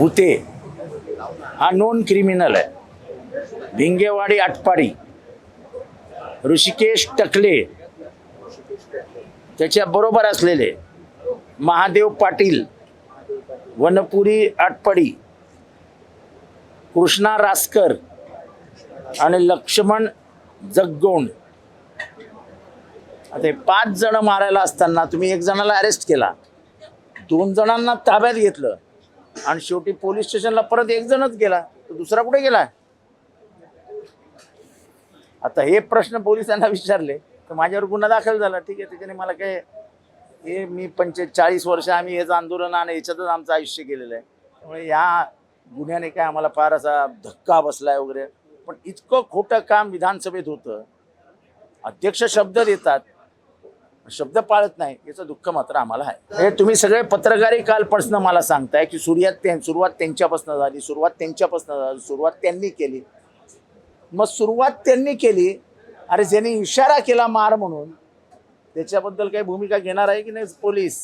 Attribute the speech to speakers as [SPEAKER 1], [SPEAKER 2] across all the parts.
[SPEAKER 1] भूते. हा non criminal आहे. भिंगेवाडी आटपाडी. ऋषिकेश टकले. त्याच्या बरोबर असलेले महादेव पाटील वनपुरी आटपाडी कृष्णा रासकर आणि लक्ष्मण जगगोंड. आता पाच जण मारायला असताना तुम्ही एक जणाला अरेस्ट केला. दोन जणांना ताब्यात घेतलं. आणि शेवटी पोलीस स्टेशनला परत एक जणच गेला तर दुसरा कुठे गेला? आता हे प्रश्न पोलिसांना विचारले तर माझ्यावर गुन्हा दाखल झाला. ठीक आहे त्याच्याने मला काय हे मी पंचे चाळीस वर्ष आम्ही हेच आंदोलन आणि याच्यातच आमचं आयुष्य गेलेलं आहे. त्यामुळे या गुन्ह्याने काय आम्हाला फार असा धक्का बसलाय वगैरे. पण इतकं खोटं काम विधानसभेत होतं. अध्यक्ष शब्द देतात शब्द पाळत नाही याचं दुःख मात्र आम्हाला आहे. हे तुम्ही सगळे पत्रकारही कालपासून मला सांगताय की सुरुवात त्यां सुरुवात त्यांच्यापासून झाली सुरुवात त्यांच्यापासून झाली सुरुवात त्यांनी केली. मग सुरुवात त्यांनी केली अरे ज्यांनी इशारा केला मार म्हणून त्याच्याबद्दल काही भूमिका घेणार आहे की नाही पोलीस?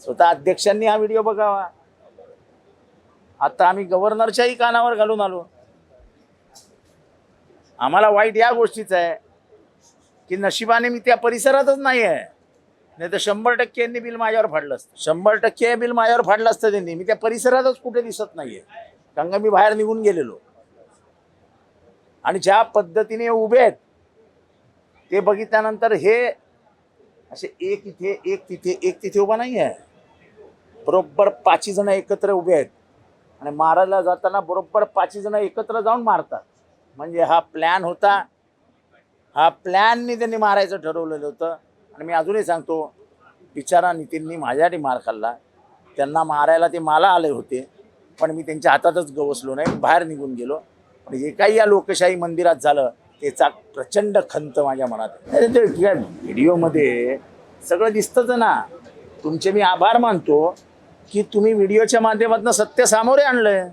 [SPEAKER 1] स्वतः अध्यक्षांनी हा व्हिडिओ बघावा. आता आम्ही गव्हर्नरच्याही कानावर घालून आलो. आम्हाला वाईट या गोष्टीचं आहे. की नशिबाने मी त्या परिसरातच नाही आहे. नाही तर शंभर टक्के यांनी बिल माझ्यावर फाडलं असतं. शंभर टक्के बिल माझ्यावर फाडलं असतं त्यांनी. मी त्या परिसरातच कुठे दिसत नाहीये. कारण का मी बाहेर निघून गेलेलो. आणि ज्या पद्धतीने उभे आहेत ते बघितल्यानंतर हे असे एक इथे एक तिथे एक तिथे उभा नाही आहे. बरोबर पाचही जण एकत्र उभे आहेत. आणि मारायला जाताना बरोबर पाचही जण एकत्र जाऊन मारतात. म्हणजे हा प्लॅन होता. हा प्लॅननी त्यांनी मारायचं ठरवलेलं होतं. आणि मी अजूनही सांगतो बिचारा नितीननी माझ्यासाठी मार खाल्ला. त्यांना मारायला ते मला आले होते पण मी त्यांच्या हातातच गवसलो नाही बाहेर निघून गेलो. पण जे काही या लोकशाही मंदिरात झालं त्याचा प्रचंड खंत माझ्या मनात आहे. व्हिडिओमध्ये सगळं दिसतंच ना. तुमचे मी आभार मानतो की तुम्ही व्हिडिओच्या माध्यमातून सत्य सामोरे आणलंय.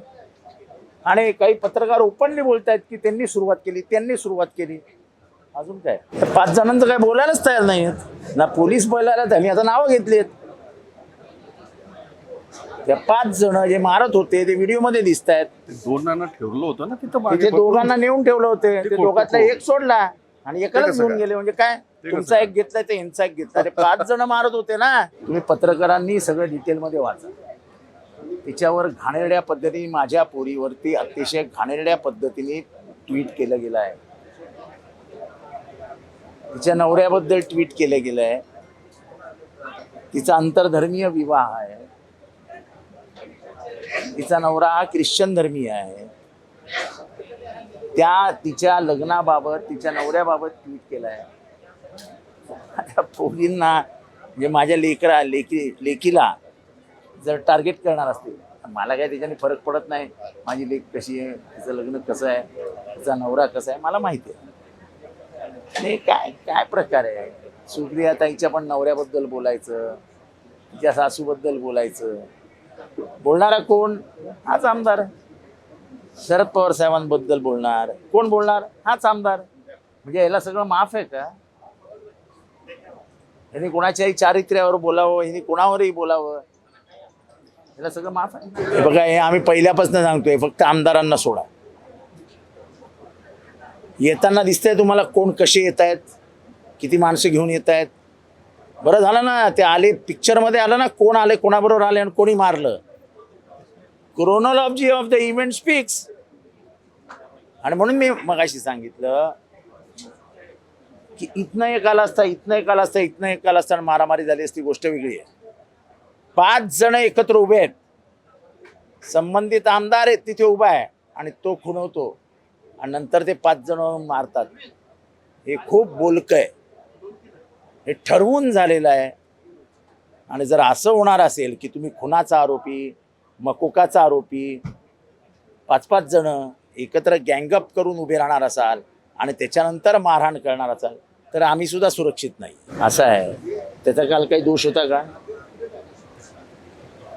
[SPEAKER 1] आणि काही पत्रकार ओपनली बोलतायत की त्यांनी सुरुवात केली त्यांनी सुरुवात केली. अजून काय? पाच जणांचं काय बोलायलाच तयार नाही ना पोलीस बोलायला त्यांनी आता नावं घेतलीत त्या पाच जण जे मारत होते ते व्हिडिओमध्ये दिसत आहेत
[SPEAKER 2] ते दोनांना ठेवलं होतं ना तिथं मागे
[SPEAKER 1] तिथे. दोघांना नेऊन ठेवलं होते. ते दोघातला. एक सोडला आणि एकालाच घेऊन? गेले. म्हणजे काय?
[SPEAKER 2] ते
[SPEAKER 1] तुमचा एक घेतलाय तर यांचा एक घेतला ते पाच जण मारत होते ना. तुम्ही पत्रकारांनी सगळं डिटेलमध्ये वाचा. तिच्यावर घाणेरड्या पद्धतीने माझ्या पोरीवरती अतिशय घाणेरड्या पद्धतीने ट्विट केलं गेलं आहे. तिच्या नवऱ्याबद्दल ट्विट केलं गेलं आहे तिचा आंतरधर्मीय विवाह आहे. तिचा नवरा हा ख्रिश्चन धर्मीय आहे. त्या तिच्या लग्नाबाबत तिच्या नवऱ्याबाबत ट्विट केलं आहे आता पोरींना म्हणजे माझ्या लेकरा लेकी लेकीला जर टार्गेट करणार असतील मला काय त्याच्याने फरक पडत नाही. माझी लेक कशी आहे तिचं लग्न कसं आहे तिचा नवरा कसा आहे मला माहिती आहे. आणि काय काय प्रकार आहे? सुप्रिया ताईच्या पण नवऱ्याबद्दल बोलायचं तिच्या सासूबद्दल बोलायचं. बोलणारा कोण? हाच आमदार. शरद पवार साहेबांबद्दल बोलणार. कोण बोलणार? हाच आमदार. म्हणजे याला सगळं माफ आहे का? ह्यांनी कोणाच्याही चारित्र्यावर बोलावं ह्यांनी कोणावरही बोलावं. याला सगळं माफ आहे. हे बघा हे आम्ही पहिल्यापासून सांगतोय फक्त आमदारांना सोडा. येताना दिसतंय तुम्हाला कोण कसे येत आहेत किती माणसं घेऊन येत आहेत बरं झालं ना ते आले पिक्चरमध्ये आलं ना कोण आले कोणाबरोबर आले आणि कोणी मारलं. Chronology of the event speaks आणि म्हणून मी मगाशी सांगितलं की इथनं एक आला असता इथनं एक आला असता इथनं एक आला असता आणि मारामारी झाली असती गोष्ट वेगळी आहे. पाच जण एकत्र उभे आहेत. संबंधित आमदार आहेत तिथे उभा आहे आणि तो खुणवतो आणि नंतर ते पाच जण मारतात. हे खूप बोलकं आहे. हे ठरवून झालेलं आहे. आणि जर असं होणार असेल की तुम्ही खुनाचा आरोपी मकोकाचा आरोपी पाच पाच जण एकत्र गँगअप करून उभे राहणार असाल आणि त्याच्यानंतर मारहाण करणार असाल तर आम्ही सुद्धा सुरक्षित नाही. असं आहे. त्याचा काल काही दोष होता का?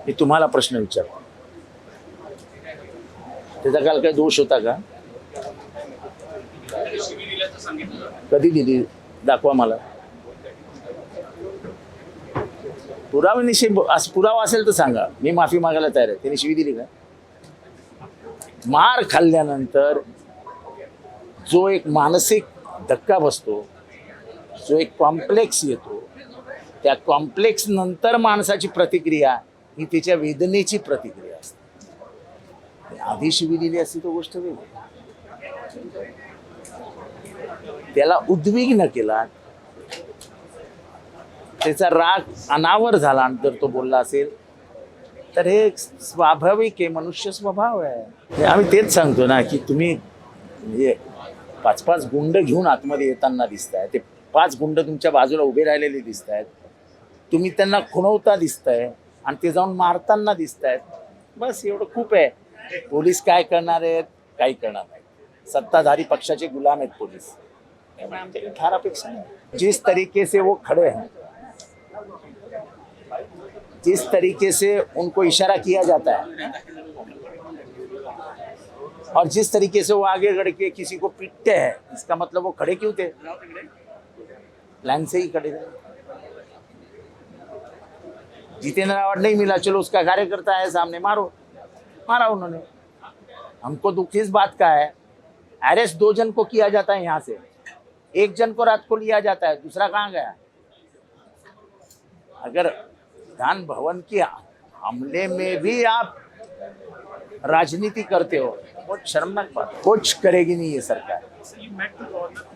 [SPEAKER 1] मी तुम्हाला प्रश्न विचारतो. त्याचा काल काही दोष होता का? कधी दिली दाखवा मला. पुराव्यानिशी असं पुरावा असेल तर सांगा. मी माफी मागायला तयार आहे. त्याने शिवी दिली का? मार खाल्ल्यानंतर जो एक मानसिक धक्का बसतो जो एक कॉम्प्लेक्स येतो त्या कॉम्प्लेक्स नंतर माणसाची प्रतिक्रिया ही त्याच्या वेदनेची प्रतिक्रिया असते. आधी शिवी दिली असती तो गोष्ट वेगळी. त्याला उद्विग्न केला. त्याचा राग अनावर झाला आणि जर तो बोलला असेल तर हे स्वाभाविक आहे मनुष्य स्वभाव आहे. आम्ही तेच सांगतो ना की तुम्ही म्हणजे पाच पाच गुंड घेऊन आतमध्ये येताना दिसत आहे ते पाच गुंड तुमच्या बाजूला उभे राहिलेले दिसत आहेत तुम्ही त्यांना खुणवता दिसताय आणि ते जाऊन मारताना दिसत आहेत बस एवढं खूप आहे. पोलीस काय करणार आहेत? काही करणार नाही. सत्ताधारी पक्षाचे गुलाम आहेत पोलीस. त्यामुळे अपेक्षा नाही जिस तरीके से वो खड़े हैं जिस तरीके से उनको इशारा किया जाता है और जिस तरीके से वो आगे बढ़ के किसी को पीटते हैं इसका मतलब वो खड़े क्यों थे? लाइन से ही खड़े थे। जितेंद्र अवार्ड नहीं मिला चलो उसका कार्यकर्ता है सामने मारो। मारा उन्होंने। हमको दुख इस बात का है। अरेस्ट दो जन को किया जाता है यहाँ से। एक जन को रात को लिया जाता है, दूसरा कहाँ गया? अगर विधान भवन के हमले में भी आप राजनीति करते हो, बहुत शर्मनाक बात कुछ करेगी नहीं ये सरकार।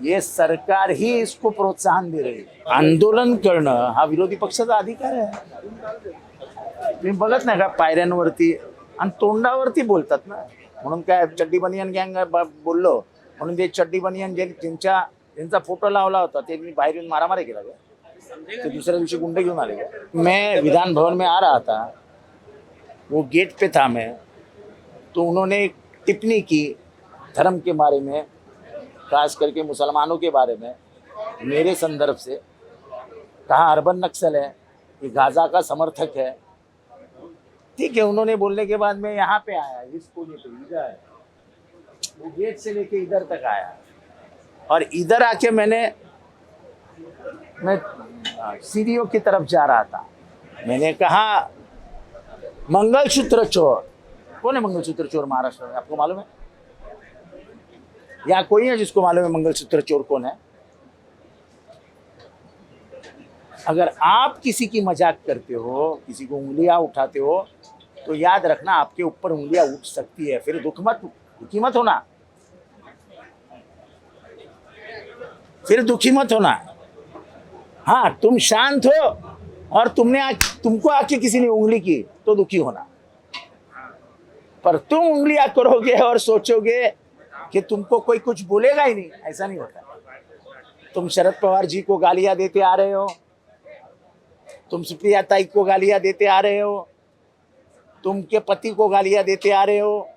[SPEAKER 1] ये सरकार ही इसको प्रोत्साहन दे रही है। आंदोलन करणं हा, विरोधी पक्षाचा अधिकार आहे तुम्ही बघत नाही का पायऱ्यांवरती आणि तोंडावरती बोलतात ना। म्हणून काय, चड्डी बनियन गँग बोललो, म्हणून ते चड्डी बनियन जे ज्यांच्या ज्यांचा फ़ोटो लावला होता, ते मी बाहेर येऊन मारामारी केला का ते दूसरे दिवशी गुंडे घेऊन आले मैं विधान भवन में आ रहा था. वो गेट पे था मैं. तो उन्होंने टिप्पणी की धर्म के बारे में, खास करके मुसलमानों के बारे में, मेरे संदर्भ से. कहा अर्बन नक्सल है, ये गाजा का समर्थक है. ठीक है, उन्होंने बोलने के बाद मैं यहाँ पे आया इस कोने पे इधर वो गेट से लेके इधर तक आया. और इधर आके मैंने, मैं सीढ़ियों की तरफ़ जा रहा था। मैंने कहा, मंगलसूत्र चोर। कौन है मंगलसूत्र चोर महाराष्ट्र में? आपको मालूम है? यहाँ कोई है जिसको मालूम है मंगलसूत्र चोर कौन है? अगर आप किसी की मज़ाक करते हो, किसी को उंगलियाँ उठाते हो तो याद रखना, आपके ऊपर उंगलियाँ उठ सकती है। फिर दुख मत, दुखी मत होना। फिर दुखी मत होना। हाँ तुम शांत हो और तुमने आ, तुमको आके किसी ने उंगली की तो दुखी होना। पर तुम उंगलियाँ करोगे और सोचोगे कि तुमको कोई कुछ बोलेगा ही नहीं ऐसा नहीं होता। तुम शरद पवार जी को गालियाँ देते आ रहे हो। तुम सुप्रिया ताई को गालियाँ देते आ रहे हो। तुम के पति को गालियाँ देते आ रहे हो।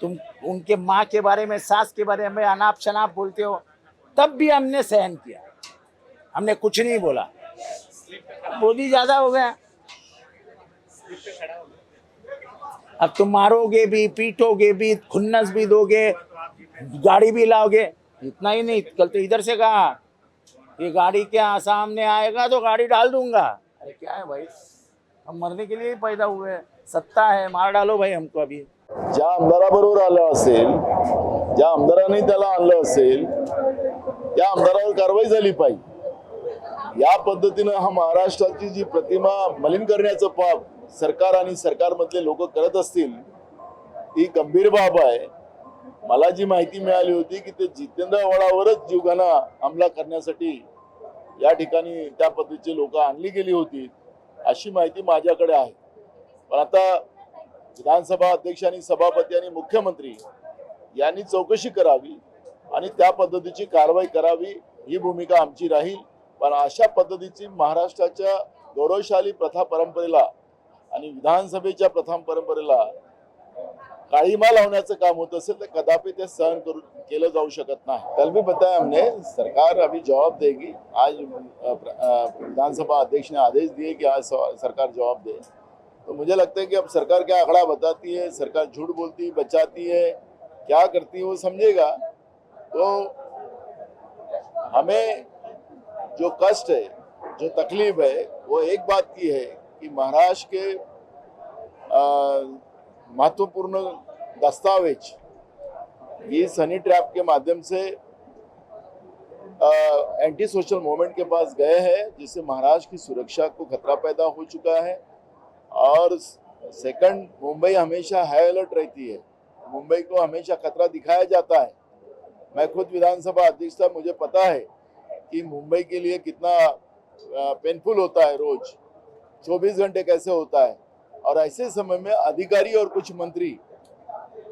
[SPEAKER 1] तुम उनके माँ के बारे में सास के बारे में अनाप शनाप बोलते हो। तब भी हमने सहन किया। हमने कुछ नहीं बोला। मोदी ज़्यादा हो गया। अब तुम मारोगे भी, पीटोगे भी, खुन्नस भी दोगे, गाड़ी भी लाओगे, इतना ही नहीं, कल तो इधर से कहा, ये गाड़ी क्या सामने आएगा तो गाड़ी डाल दूँगा। अरे क्या है भाई? हम मरने के लिए पैदा हुए हैं। सत्ता है, मार डालो भाई हमको अभी।
[SPEAKER 3] ज्या आमदाराबरोबर आलं असेल, ज्या आमदारांनी त्याला आणलं असेल त्या आमदारावर कारवाई झाली पाहिजे. या पद्धतीनं हा महाराष्ट्राची जी प्रतिमा मलिन करण्याचं पाप सरकार आणि सरकारमधले लोक करत असतील ही गंभीर बाब आहे. मला जी माहिती मिळाली होती की ते जितेंद्र वडावरच जीवघाना हमला करण्यासाठी या ठिकाणी त्या पद्धतीचे लोक आणली गेली होती अशी माहिती माझ्याकडे आहे. पण आता विधानसभा अध्यक्ष आणि सभापती आणि मुख्यमंत्री यांनी चौकशी करावी आणि त्या पद्धतीची कारवाई करावी ही भूमिका आमची राहील. पण अशा पद्धतीची महाराष्ट्राच्या गौरवशाली प्रथा परंपरेला आणि विधानसभेच्या प्रथा परंपरेला काळीमा लावण्याचं काम होत असेल तर कदापि ते सहन करू केलं जाऊ शकत नाही. कल भी बताया हमने सरकार अभी जवाब देगी. आज विधानसभा अध्यक्ष ने आदेश दिए कि आज सरकार जवाब दे। तो मुझे लगता है कि अब सरकार क्या आंकड़ा बताती है सरकार झूठ बोलती है बचाती है क्या करती है वो समझेगा। तो हमें जो कष्ट है जो तकलीफ़ है वो एक बात की है कि महाराष्ट्र के महत्वपूर्ण दस्तावेज़ ये सनी ट्रैप के माध्यम से आ, एंटी सोशल मूवमेंट के पास गए हैं जिससे महाराष्ट्र की सुरक्षा को खतरा पैदा हो चुका है। और सेकंड मुंबई हमेशा हाई अलर्ट रहती है। मुंबई को हमेशा खतरा दिखाया जाता है। मैं खुद विधानसभा अध्यक्ष था, मुझे पता है कि मुंबई के लिए कितना पेनफुल होता है रोज। 24 घंटे कैसे होता है? और ऐसे समय में अधिकारी और कुछ मंत्री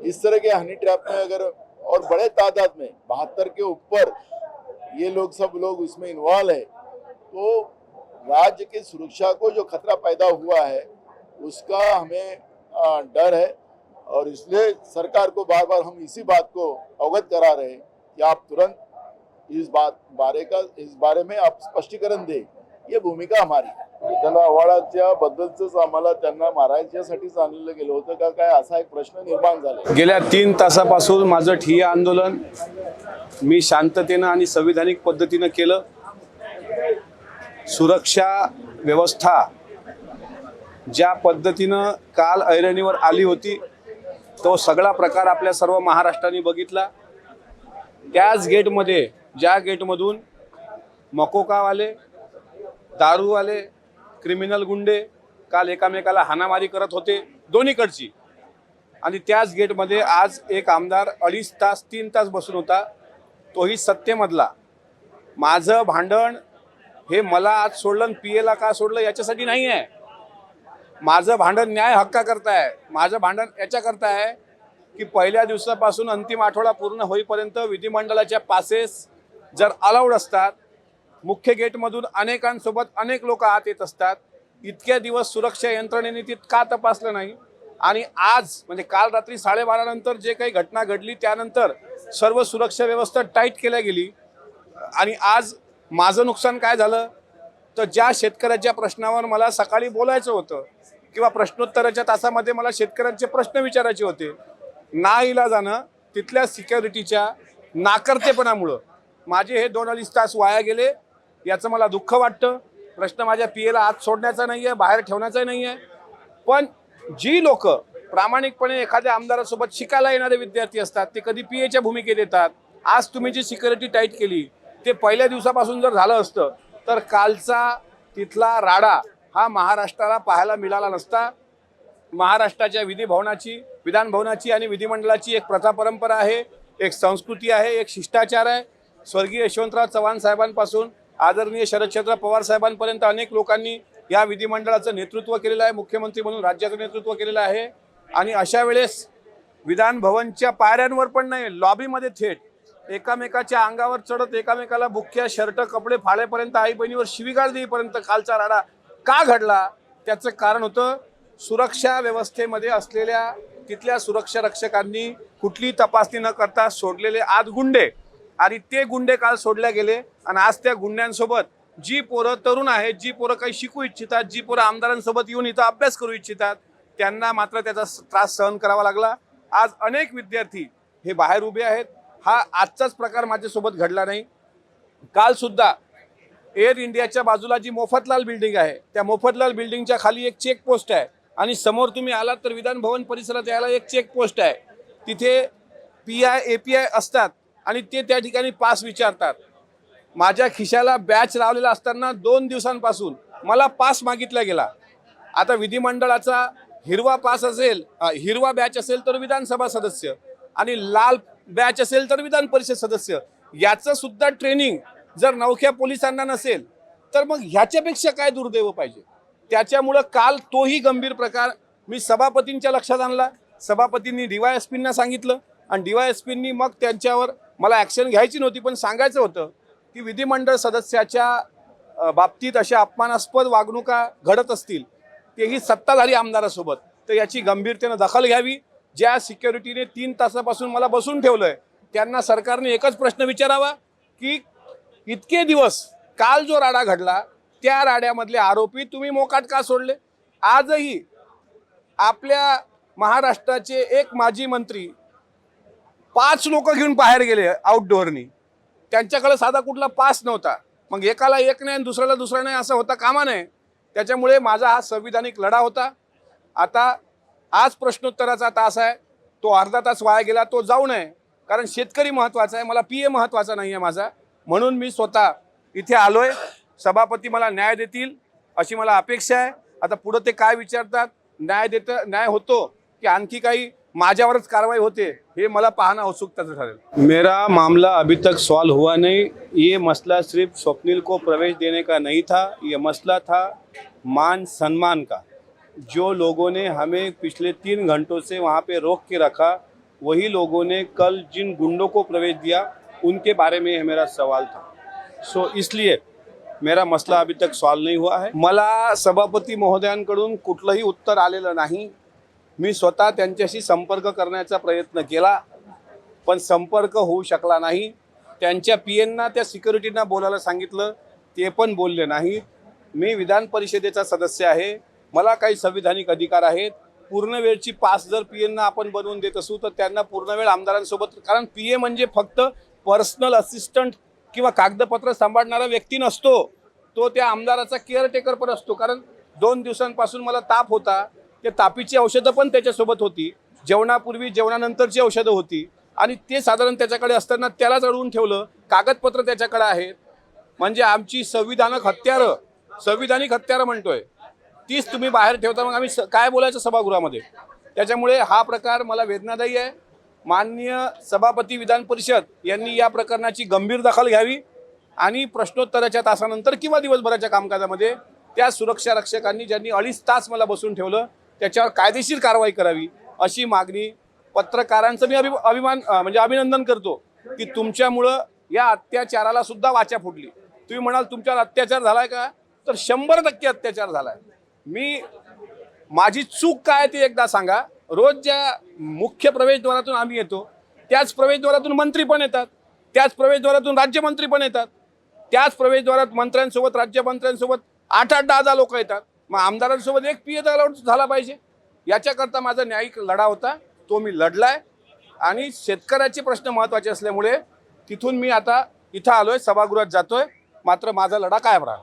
[SPEAKER 3] इस तरह के हनी ट्रैप में अगर, और बड़े तादाद में, बहत्तर के ऊपर ये लोग, सब लोग उसमें इन्वॉल्व है तो राज्य की सुरक्षा को जो खतरा पैदा हुआ है, उसका हमें डर है। और इसलिए सरकार को बार बार हम इसी बात को अवगत करा रहे हैं कि आप तुरंत इस बात बारे का इस बारे में आप स्पष्टीकरण दे। ये भूमिका हमारी एखादा आव्हाडाच्या बद्दलच आम्हाला त्यांना मारायच्यासाठीच आणलेलं गेलं होतं. का काय असा एक प्रश्न निर्माण झाला?
[SPEAKER 2] गेल्या तीन तासापासून माझं ठिय्या आंदोलन मी शांततेनं आणि संविधानिक पद्धतीनं केलं. सुरक्षा व्यवस्था ज्या पद्धतीनं काल ऐरणीवर आली होती तो सगळा प्रकार आपल्या सर्व महाराष्ट्राने बघितला. त्याच गेटमध्ये ज्या गेटमधून मकोकावाले दारूवाले क्रिमिनल गुंडे काल एकामेकाला हाणामारी करत होते दोन्हीकडची. आणि त्याच गेटमध्ये आज एक आमदार अडीच तास तीन तास बसून होता. तोही सत्तेमधला. माझं भांडण हे मला आज सोडलं आणि पी एला का सोडलं याच्यासाठी नाही आहे माझं भांडण न्याय हक्का करताय माझं भांडण याच्याकरता आहे. की पहिल्या दिवसापासून अंतिम आठवडा पूर्ण होईपर्यंत विधिमंडळाच्या पासेस जर अलाउड असतात मुख्य गेटमधून अनेकांसोबत अनेक लोक आत येत असतात इतक्या दिवस सुरक्षा यंत्रणेने ती का तपासलं नाही? आणि आज म्हणजे काल रात्री साडेबारा नंतर जे काही घटना घडली त्यानंतर सर्व सुरक्षा व्यवस्था टाईट केल्या गेली. आणि आज माझं नुकसान काय झालं? तर ज्या शेतकऱ्याच्या प्रश्नावर मला सकाळी बोलायचं होतं किंवा प्रश्नोत्तराच्या तासामध्ये मला शेतकऱ्यांचे प्रश्न विचारायचे होते ना जाणं तिथल्या सिक्युरिटीच्या नाकर्तेपणामुळं. माझे हे दोन अडीच तास वाया गेले याचं मला दुःख वाटतं. प्रश्न माझ्या पी एला आत सोडण्याचा नाही आहे बाहेर ठेवण्याचा नाही आहे पण जी लोक प्रामाणिकपणे एखाद्या आमदारासोबत शिकायला येणारे विद्यार्थी असतात ते कधी पी एच्या भूमिकेत येतात. आज तुम्ही जी सिक्युरिटी टाईट केली ते पहिल्या दिवसापासून जर झालं असतं तर कालचा तिथला राडा हा महाराष्ट्राला पाहायला मिळाला नसता. महाराष्ट्राच्या विधी भवनाची विधानभवनाची आणि विधिमंडळाची एक प्रथा परंपरा आहे एक संस्कृती आहे एक शिष्टाचार आहे. स्वर्गीय यशवंतराव चव्हाण साहेबांपासून आदरणीय शरदचंद्र पवार साहेबांपर्यंत अनेक लोकांनी या विधिमंडळाचं नेतृत्व केलेलं आहे मुख्यमंत्री म्हणून राज्याचं नेतृत्व केलेलं आहे. आणि अशा वेळेस विधान भवनच्या पायऱ्यांवर पण नाही लॉबीमध्ये थेट एकामेकाच्या अंगावर चढत एकामेकाला बुक्क्या शर्ट कपडे फाळेपर्यंत आई बहिणीवर शिवीगाळ देईपर्यंत कालचा राडा का घडला? त्याचं कारण होतं सुरक्षा व्यवस्थेमध्ये असलेल्या तिथल्या सुरक्षा रक्षकांनी कुठली तपासणी न करता सोडलेले आज गुंडे. आणि ते गुंडे काल सोडले गेले. आणि आज त्या गुंड्यांसोबत जी पोरं तरुण आहेत जी पोरं काही शिकू इच्छितात जी पोरं आमदारांसोबत येऊन इथं अभ्यास करू इच्छितात त्यांना मात्र त्याचा त्रास सहन करावा लागला. आज अनेक विद्यार्थी हे बाहेर उभे आहेत. हा आजचाच प्रकार माझ्यासोबत घडला नाही. काल सुद्धा एअर इंडियाच्या बाजूला जी मोफतलाल बिल्डिंग आहे त्या मोफतलाल बिल्डिंगच्या खाली एक चेक पोस्ट आहे. आणि समोर तुम्ही आलात तर विधान भवन परिसरात यायला एक चेक पोस्ट आहे. तिथे P I A P I असतात आणि ते त्या ठिकाणी पास विचारतात. माझ्या खिशाला बॅच लावलेला असताना दोन दिवसांपासून मला पास मागितला गेला. आता विधिमंडळाचा हिरवा पास असेल हिरवा बॅच असेल तर विधानसभा सदस्य आणि लाल बॅच असेल तर विधान परिषद सदस्य. याचं सुद्धा ट्रेनिंग जर नवख्या पोलिसांना नसेल तर मग ह्याच्यापेक्षा काय दुर्दैव पाहिजे? त्याच्यामुळं काल तोही गंभीर प्रकार. मी सभापतींच्या लक्षात आणला. सभापतींनी डी वाय एस पींना सांगितलं आणि डी वाय एस पींनी मग त्यांच्यावर मला ॲक्शन घ्यायची नव्हती पण सांगायचं होतं की विधिमंडळ सदस्याच्या बाबतीत अशा अपमानास्पद वागणुका घडत असतील तेही सत्ताधारी आमदारासोबत. तर याची गंभीरतेनं दखल घ्यावी. ज्या सिक्युरिटीने तीन तासापासून मला बसून ठेवलं आहे त्यांना सरकारने एकच प्रश्न विचारावा की इतके दिवस काल जो राडा घडला त्या राड्यामधले आरोपी तुम्ही मोकाट का सोडले? आजही आपल्या महाराष्ट्राचे एक माजी मंत्री पाच लोक घेऊन बाहेर गेले आउटडोअरनी त्यांच्याकडे साधा कुठला पास नव्हता. मग एकाला एक नाही आणि दुसऱ्याला दुसरा नाही असं होता कामा नये. त्याच्यामुळे माझा हा संविधानिक लढा होता. आता आज प्रश्नोत्तराचा तास आहे. तो अर्धा तास वाया गेला तो जाऊ नये. कारण शेतकरी महत्त्वाचा आहे. मला पी ए महत्त्वाचा नाही आहे माझा. म्हणून मी स्वतः इथे आलो आहे सभापती मला न्याय देतील अशी मला अपेक्षा आहे. आता पुढं ते काय विचारतात? न्याय देत न्याय होतो की आणखी काही माझ्यावरच कारवाई होते हे मला पाहणं औत्सुकताचं ठरेल. मेरा मामला अभी तक सॉल्व हुआ नहीं. ये मसला सिर्फ स्वप्निल को प्रवेश देने का नहीं था ये मसला था मान सम्मान का। जो लोगों ने हमें पिछले तीन घंटों से वहाँ पे रोक के रखा वही लोगों ने कल जिन गुंडों को प्रवेश दिया उनके बारे में मेरा सवाल था। सो इसलिए मेरा मसला अभी तक सॉल्व नाही हुआ है। मला सभापती महोदयांकडून कुठलंही उत्तर आलेलं नाही. मी स्वतः त्यांच्याशी संपर्क करण्याचा प्रयत्न केला पण संपर्क होऊ शकला नाही. त्यांच्या पी एनना त्या सिक्युरिटींना बोलायला सांगितलं ते पण बोलले नाही मी विधान परिषदेचा सदस्य आहे. मला काही संविधानिक अधिकार आहेत. पूर्ण वेळची पास जर पी एनना आपण बनवून देत असू तर त्यांना पूर्ण वेळ आमदारांसोबत कारण पी ए म्हणजे फक्त पर्सनल असिस्टंट किंवा कागदपत्र सांभाळणारा व्यक्ती नसतो तो त्या आमदाराचा केअरटेकर पण असतो. कारण दोन दिवसांपासून मला ताप होता. ते तापीची औषधं पण त्याच्यासोबत होती. जेवणापूर्वी जेवणानंतरची औषधं होती. आणि ते साधारण त्याच्याकडे असताना त्यालाच अडवून ठेवलं. कागदपत्र त्याच्याकडे आहेत म्हणजे आमची संविधानक हत्यारं संविधानिक हत्यारं म्हणतोय. तीच तुम्ही बाहेर ठेवता. मग आम्ही स- काय बोलायचं सभागृहामध्ये? त्याच्यामुळे हा प्रकार मला वेदनादायी आहे. माननीय सभापती विधान परिषद यांनी या प्रकरणाची गंभीर दखल घ्यावी आणि प्रश्नोत्तराच्या तासानंतर किंवा दिवसभराच्या कामकाजामध्ये त्या सुरक्षा रक्षकांनी ज्यांनी अडीच तास मला बसून ठेवलं त्याच्यावर कायदेशीर कारवाई करावी अशी मागणी पत्रकारांचं मी अभि अभिमान म्हणजे अभिनंदन करतो की तुमच्यामुळं या अत्याचाराला सुद्धा वाचा फुटली. तुम्ही म्हणाल तुमच्यावर अत्याचार झालाय का? तर शंभर टक्के अत्याचार झालाय. मी माझी चूक काय ते एकदा सांगा. रोज ज्या मुख्य प्रवेशद्वारातून आम्ही येतो. त्याच प्रवेशद्वारातून मंत्री पण येतात. त्याच प्रवेशद्वारातून राज्यमंत्री पण येतात. त्याच प्रवेशद्वारात मंत्र्यांसोबत राज्यमंत्र्यांसोबत आठ आठ दहा दहा लोक येतात. मग आमदारांसोबत एक पी झाला पाहिजे. याच्याकरता माझा न्यायिक लढा होता. तो मी लढलाय. आणि शेतकऱ्याचे प्रश्न महत्त्वाचे असल्यामुळे तिथून मी आता इथं आलोय. सभागृहात जातोय. मात्र माझा लढा कायम राहा